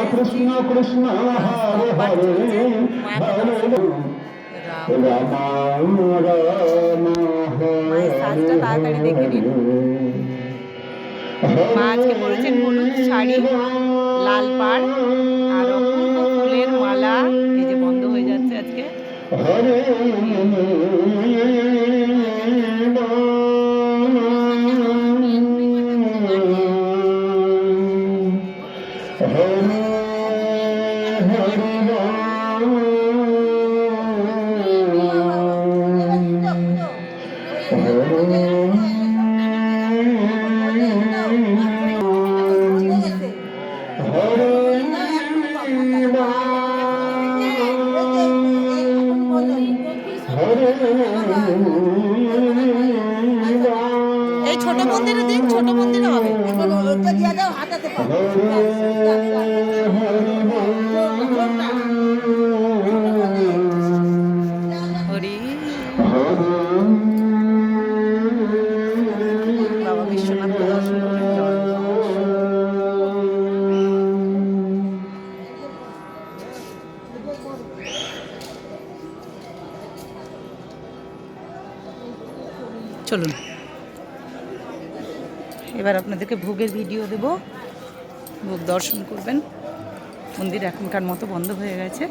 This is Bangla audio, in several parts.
এসেছি কৃষ্ণ সাজটা তাড়াতাড়ি দেখে নিন মা আজকে পরেছেন হলুদ শাড়ি লাল পাড় আর অপূর্ব ফুলের মালা এই যে বন্ধ হয়ে যাচ্ছে আজকে। এই ছোট মন্দিরে দিন ছোট মন্দিরে হবে। চলুন। এবার আপনাদেরকে ভোগের ভিডিও দেব। ভোগ দর্শন করবেন। মন্দির এখনকার মতো বন্ধ হয়ে গেছে।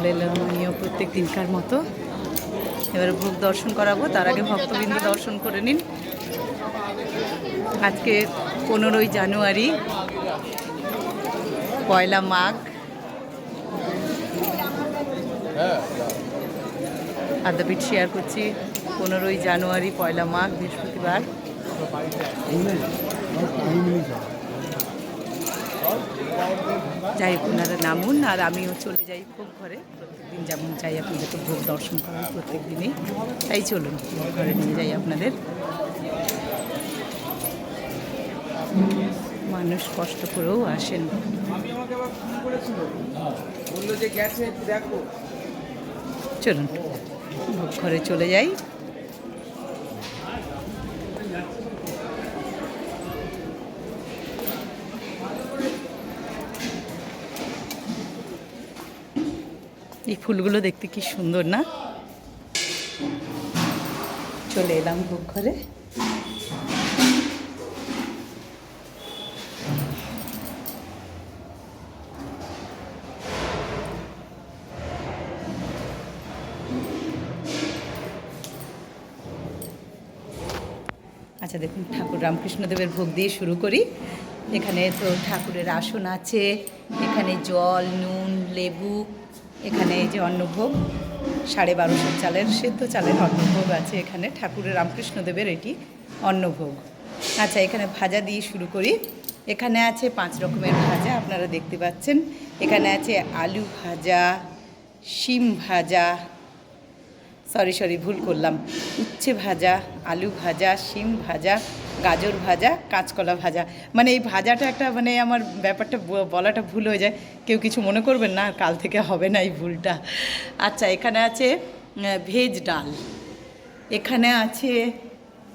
চলে এলাম আমিও প্রত্যেক দিনকার মতো। এবারে ভোগ দর্শন করাবো, তার আগে ভক্তবৃন্দ দর্শন করে নিন। আজকে পনেরোই জানুয়ারি, পয়লা মাঘ। আদ্যাপীঠ শেয়ার করছি, পনেরোই জানুয়ারি, পয়লা মাঘ, বৃহস্পতিবার। যাই হোক ওনারা নামুন আর আমিও চলে যাই ভোগ ঘরে। প্রত্যেকদিন যেমন চাই আপনাদেরকে ভোগ দর্শন করুন প্রত্যেক দিনই তাই চলুন ভোগ ঘরে নিয়ে যাই আপনাদের। মানুষ কষ্ট করেও আসেন। চলুন ভোগ ঘরে চলে যাই। এই ফুলগুলো দেখতে কি সুন্দর, না? চলে এলাম ভোগ ঘরে। আচ্ছা দেখুন, ঠাকুর রামকৃষ্ণদেবের ভোগ দিয়ে শুরু করি। এখানে তো ঠাকুরের আসন আছে, এখানে জল, নুন, লেবু এখানে এই যে অন্নভোগ, সাড়ে বারোশো চালের সেদ্ধ চালের অন্নভোগ আছে এখানে, ঠাকুরের রামকৃষ্ণদেবের এটি অন্নভোগ। আচ্ছা এখানে ভাজা দিয়ে শুরু করি। এখানে আছে পাঁচ রকমের ভাজা, আপনারা দেখতে পাচ্ছেন। এখানে আছে আলু ভাজা, শিম ভাজা সরি সরি, ভুল করলাম। উচ্ছে ভাজা, আলু ভাজা, শিম ভাজা, গাজর ভাজা, কাঁচকলা ভাজা। মানে এই ভাজাটা একটা মানে আমার ব্যাপারটা বলাটা ভুল হয়ে যায়। কেউ কিছু মনে করবেন না, কাল থেকে হবে না এই ভুলটা। আচ্ছা এখানে আছে ভেজ ডাল। এখানে আছে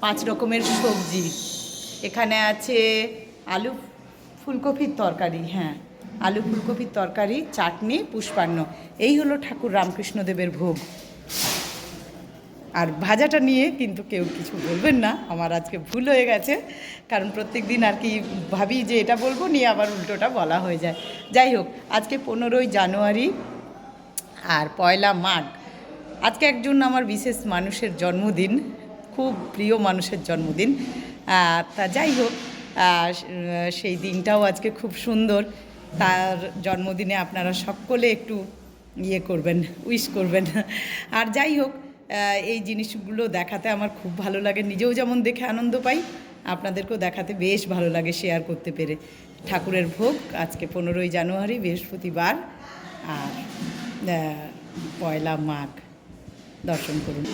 পাঁচ রকমের সবজি। এখানে আছে আলু ফুলকপির তরকারি হ্যাঁ। আলু ফুলকপির তরকারি, চাটনি, পুষ্পান্ন। এই হলো ঠাকুর রামকৃষ্ণদেবের ভোগ। আর ভাজাটা নিয়ে কিন্তু কেউ কিছু বলবেন না। আমার আজকে ভুল হয়ে গেছে। কারণ প্রত্যেক দিন আর কি ভাবি যে এটা বলব, নিয়ে আবার উল্টোটা বলা হয়ে যায়। যাই হোক, আজকে পনেরোই জানুয়ারি আর পয়লা মাঘ। আজকে একজন আমার বিশেষ মানুষের জন্মদিন, খুব প্রিয় মানুষের জন্মদিন। তা যাই হোক সেই দিনটাও আজকে খুব সুন্দর। তার জন্মদিনে আপনারা সকলে একটু ইয়ে করবেন, উইশ করবেন। আর যাই হোক এই জিনিসগুলো দেখাতে আমার খুব ভালো লাগে। নিজেও যেমন দেখে আনন্দ পাই, আপনাদেরকেও দেখাতে বেশ ভালো লাগে শেয়ার করতে পেরে। ঠাকুরের ভোগ, আজকে পনেরোই জানুয়ারি, বৃহস্পতিবার, আর পয়লা মাঘ, দর্শন করুন।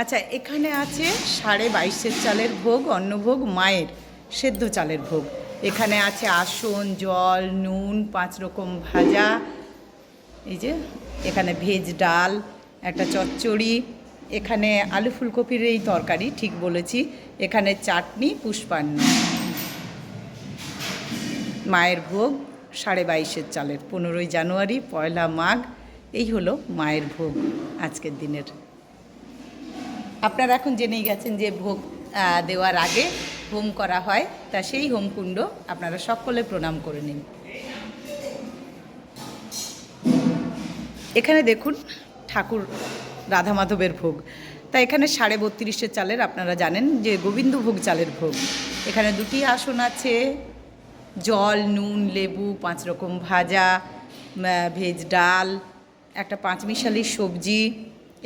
আচ্ছা এখানে আছে সাড়ে বাইশের চালের ভোগ, অন্নভোগ, মায়ের সেদ্ধ চালের ভোগ। এখানে আছে আসন, জল, নুন, পাঁচ রকম ভাজা, এই যে, এখানে ভেজ ডাল, একটা চচ্চড়ি এখানে আলু ফুলকপির এই তরকারি, ঠিক বলেছি। এখানে চাটনি, পুষ্পান্ন। মায়ের ভোগ সাড়ে বাইশের চালের, পনেরোই জানুয়ারি, পয়লা মাঘ। এই হলো মায়ের ভোগ আজকের দিনের। আপনারা এখন জেনেই গেছেন যে ভোগ দেওয়ার আগে হোম করা হয়, তা সেই হোমকুণ্ড আপনারা সকলে প্রণাম করে নিন। এখানে দেখুন, ঠাকুর রাধা মাধবের ভোগ। তা এখানে সাড়ে বত্রিশের চালের আপনারা জানেন যে গোবিন্দভোগ চালের ভোগ। এখানে দুটি আসন আছে। জল, নুন, লেবু, পাঁচ রকম ভাজা ভেজ ডাল, একটা পাঁচমিশালি সবজি,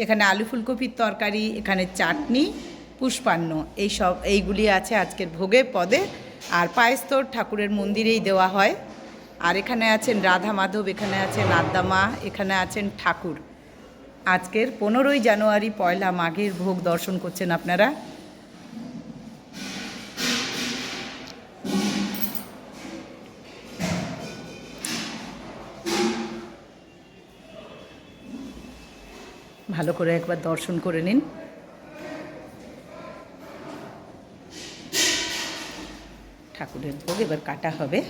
এখানে আলু ফুলকপির তরকারি, এখানে চাটনি, পুষ্পান্ন। এই সব, এইগুলি আছে আজকের ভোগে পদে। আর পায়েস তো ঠাকুরের মন্দিরেই দেওয়া হয়। আর এখানে আছেন রাধা মাধব এখানে আছেন আদ্দামা, এখানে আছেন ঠাকুর। আজকের পনেরোই জানুয়ারি পয়লা মাঘের ভোগ দর্শন করছেন আপনারা। ভালো করে একবার দর্শন করে নিন। ঠাকুরের ভোগ এবার কাটা হবে।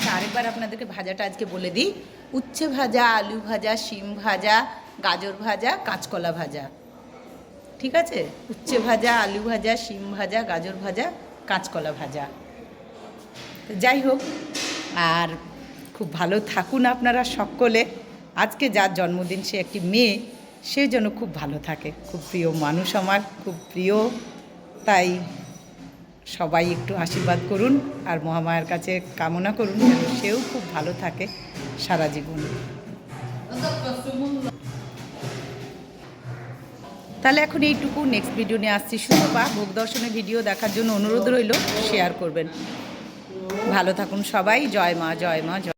আচ্ছা আরেকবার আপনাদেরকে ভাজাটা আজকে বলে দিই। উচ্ছে ভাজা, আলু ভাজা, শিম ভাজা, গাজর ভাজা, কাঁচকলা ভাজা। ঠিক আছে? উচ্ছে ভাজা, আলু ভাজা, শিম ভাজা, গাজর ভাজা, কাঁচকলা ভাজা। তো যাই হোক, আর খুব ভালো থাকুন আপনারা সকলে। আজকে যার জন্মদিন, সে একটি মেয়ে, সে যেন খুব ভালো থাকে। খুব প্রিয় মানুষ আমার, খুব প্রিয়, তাই সবাই একটু আশীর্বাদ করুন আর মহামায়ার কাছে কামনা করুন যেন সেও খুব ভালো থাকে সারা জীবন। তাহলে এখন এইটুকু। নেক্সট ভিডিও নিয়ে আসছি শুধু বা ভোগ দর্শনের ভিডিও দেখার জন্য অনুরোধ রইল। শেয়ার করবেন। ভালো থাকুন সবাই। জয় মা জয় মা, জয়